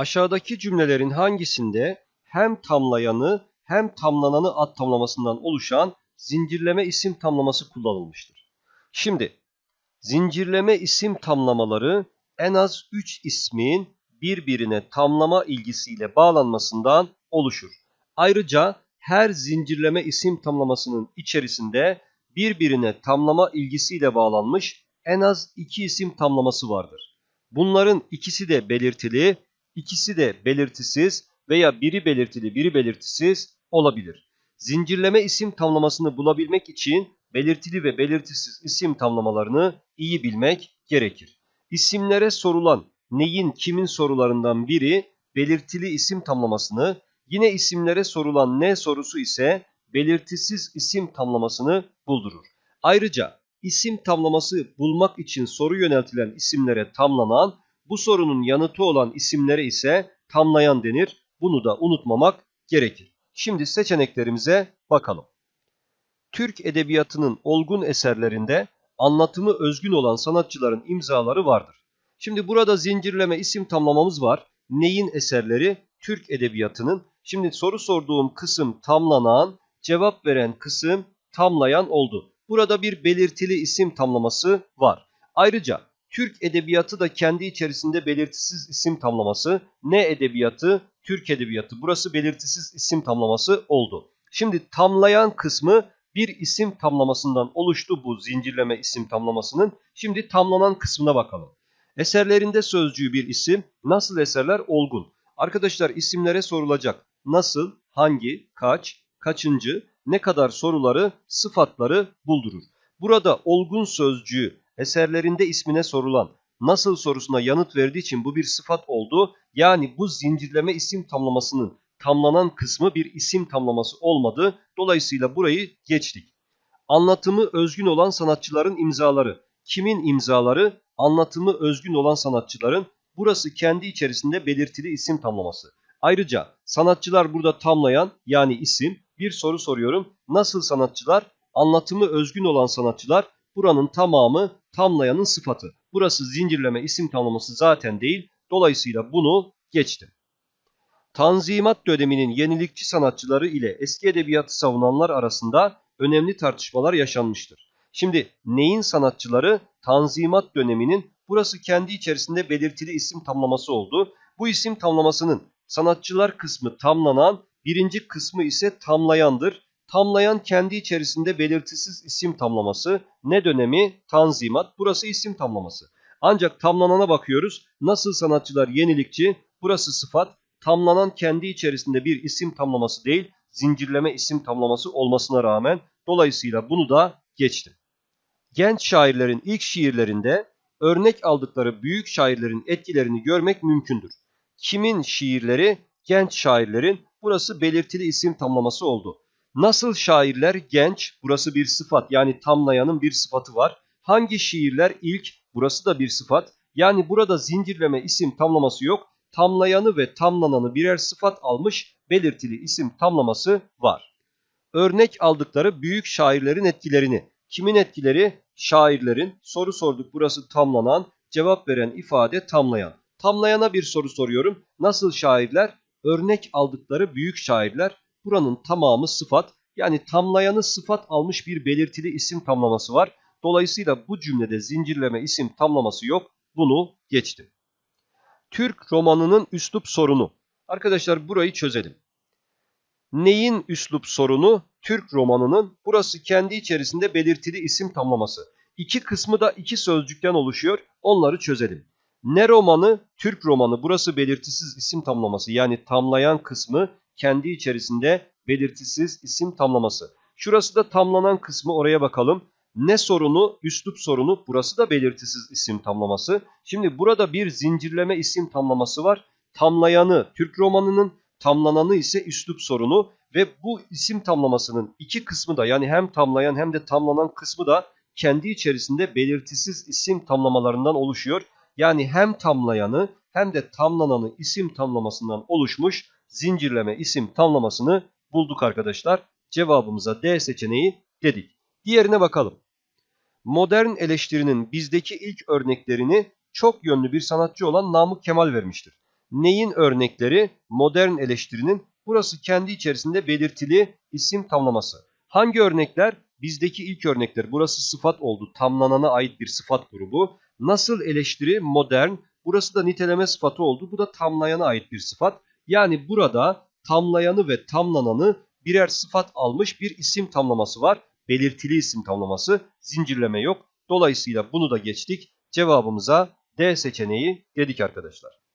Aşağıdaki cümlelerin hangisinde hem tamlayanı hem tamlananı ad tamlamasından oluşan zincirleme isim tamlaması kullanılmıştır? Şimdi zincirleme isim tamlamaları en az 3 ismin birbirine tamlama ilgisiyle bağlanmasından oluşur. Ayrıca her zincirleme isim tamlamasının içerisinde birbirine tamlama ilgisiyle bağlanmış en az iki isim tamlaması vardır. Bunların ikisi de belirtili, ikisi de belirtisiz veya biri belirtili biri belirtisiz olabilir. Zincirleme isim tamlamasını bulabilmek için belirtili ve belirtisiz isim tamlamalarını iyi bilmek gerekir. İsimlere sorulan neyin kimin sorularından biri belirtili isim tamlamasını, yine isimlere sorulan ne sorusu ise belirtisiz isim tamlamasını buldurur. Ayrıca isim tamlaması bulmak için soru yöneltilen isimlere tamlanan, bu sorunun yanıtı olan isimlere ise tamlayan denir. Bunu da unutmamak gerekir. Şimdi seçeneklerimize bakalım. Türk edebiyatının olgun eserlerinde anlatımı özgün olan sanatçıların imzaları vardır. Şimdi burada zincirleme isim tamlamamız var. Neyin eserleri? Türk edebiyatının. Şimdi soru sorduğum kısım tamlanan, cevap veren kısım tamlayan oldu. Burada bir belirtili isim tamlaması var. Ayrıca Türk edebiyatı da kendi içerisinde belirtisiz isim tamlaması. Ne edebiyatı? Türk edebiyatı. Burası belirtisiz isim tamlaması oldu. Şimdi tamlayan kısmı bir isim tamlamasından oluştu bu zincirleme isim tamlamasının. Şimdi tamlanan kısmına bakalım. Eserlerinde sözcüğü bir isim. Nasıl eserler? Olgun. Arkadaşlar isimlere sorulacak. Nasıl, hangi, kaç, kaçıncı, ne kadar soruları, sıfatları buldurur. Burada olgun sözcüğü eserlerinde ismine sorulan nasıl sorusuna yanıt verdiği için bu bir sıfat oldu. Yani bu zincirleme isim tamlamasının tamlanan kısmı bir isim tamlaması olmadı. Dolayısıyla burayı geçtik. Anlatımı özgün olan sanatçıların imzaları. Kimin imzaları? Anlatımı özgün olan sanatçıların. Burası kendi içerisinde belirtili isim tamlaması. Ayrıca sanatçılar burada tamlayan yani isim. Bir soru soruyorum. Nasıl sanatçılar? Anlatımı özgün olan sanatçılar. Buranın tamamı tamlayanın sıfatı. Burası zincirleme isim tamlaması zaten değil. Dolayısıyla bunu geçtim. Tanzimat döneminin yenilikçi sanatçıları ile eski edebiyatı savunanlar arasında önemli tartışmalar yaşanmıştır. Şimdi neyin sanatçıları? Tanzimat döneminin burası kendi içerisinde belirtili isim tamlaması oldu. Bu isim tamlamasının sanatçılar kısmı tamlanan, birinci kısmı ise tamlayandır. Tamlayan kendi içerisinde belirtisiz isim tamlaması. Ne dönemi? Tanzimat. Burası isim tamlaması. Ancak tamlanana bakıyoruz. Nasıl sanatçılar yenilikçi? Burası sıfat. Tamlanan kendi içerisinde bir isim tamlaması değil, zincirleme isim tamlaması olmasına rağmen dolayısıyla bunu da geçtim. Genç şairlerin ilk şiirlerinde örnek aldıkları büyük şairlerin etkilerini görmek mümkündür. Kimin şiirleri? Genç şairlerin. Burası belirtili isim tamlaması oldu. Nasıl şairler genç? Burası bir sıfat yani tamlayanın bir sıfatı var. Hangi şiirler ilk? Burası da bir sıfat. Yani burada zincirleme isim tamlaması yok. Tamlayanı ve tamlananı birer sıfat almış belirtili isim tamlaması var. Örnek aldıkları büyük şairlerin etkilerini. Kimin etkileri? Şairlerin. Soru sorduk burası tamlanan. Cevap veren ifade tamlayan. Tamlayana bir soru soruyorum. Nasıl şairler? Örnek aldıkları büyük şairler. Buranın tamamı sıfat. Yani tamlayanı sıfat almış bir belirtili isim tamlaması var. Dolayısıyla bu cümlede zincirleme isim tamlaması yok. Bunu geçtim. Türk romanının üslup sorunu. Arkadaşlar burayı çözelim. Neyin üslup sorunu? Türk romanının. Burası kendi içerisinde belirtili isim tamlaması. İki kısmı da iki sözcükten oluşuyor. Onları çözelim. Ne romanı? Türk romanı. Burası belirtisiz isim tamlaması. Yani tamlayan kısmı kendi içerisinde belirtisiz isim tamlaması. Şurası da tamlanan kısmı oraya bakalım. Ne sorunu? Üslup sorunu. Burası da belirtisiz isim tamlaması. Şimdi burada bir zincirleme isim tamlaması var. Tamlayanı Türk romanının, tamlananı ise üslup sorunu ve bu isim tamlamasının iki kısmı da yani hem tamlayan hem de tamlanan kısmı da kendi içerisinde belirtisiz isim tamlamalarından oluşuyor. Yani hem tamlayanı hem de tamlananı isim tamlamasından oluşmuş zincirleme isim tamlamasını bulduk arkadaşlar. Cevabımıza D seçeneği dedik. Diğerine bakalım. Modern eleştirinin bizdeki ilk örneklerini çok yönlü bir sanatçı olan Namık Kemal vermiştir. Neyin örnekleri? Modern eleştirinin burası kendi içerisinde belirtili isim tamlaması. Hangi örnekler? Bizdeki ilk örnekler. Burası sıfat oldu. Tamlanana ait bir sıfat grubu. Nasıl eleştiri? Modern. Burası da niteleme sıfatı oldu. Bu da tamlayana ait bir sıfat. Yani burada tamlayanı ve tamlananı birer sıfat almış bir isim tamlaması var. Belirtili isim tamlaması. Zincirleme yok. Dolayısıyla bunu da geçtik. Cevabımıza D seçeneği dedik arkadaşlar.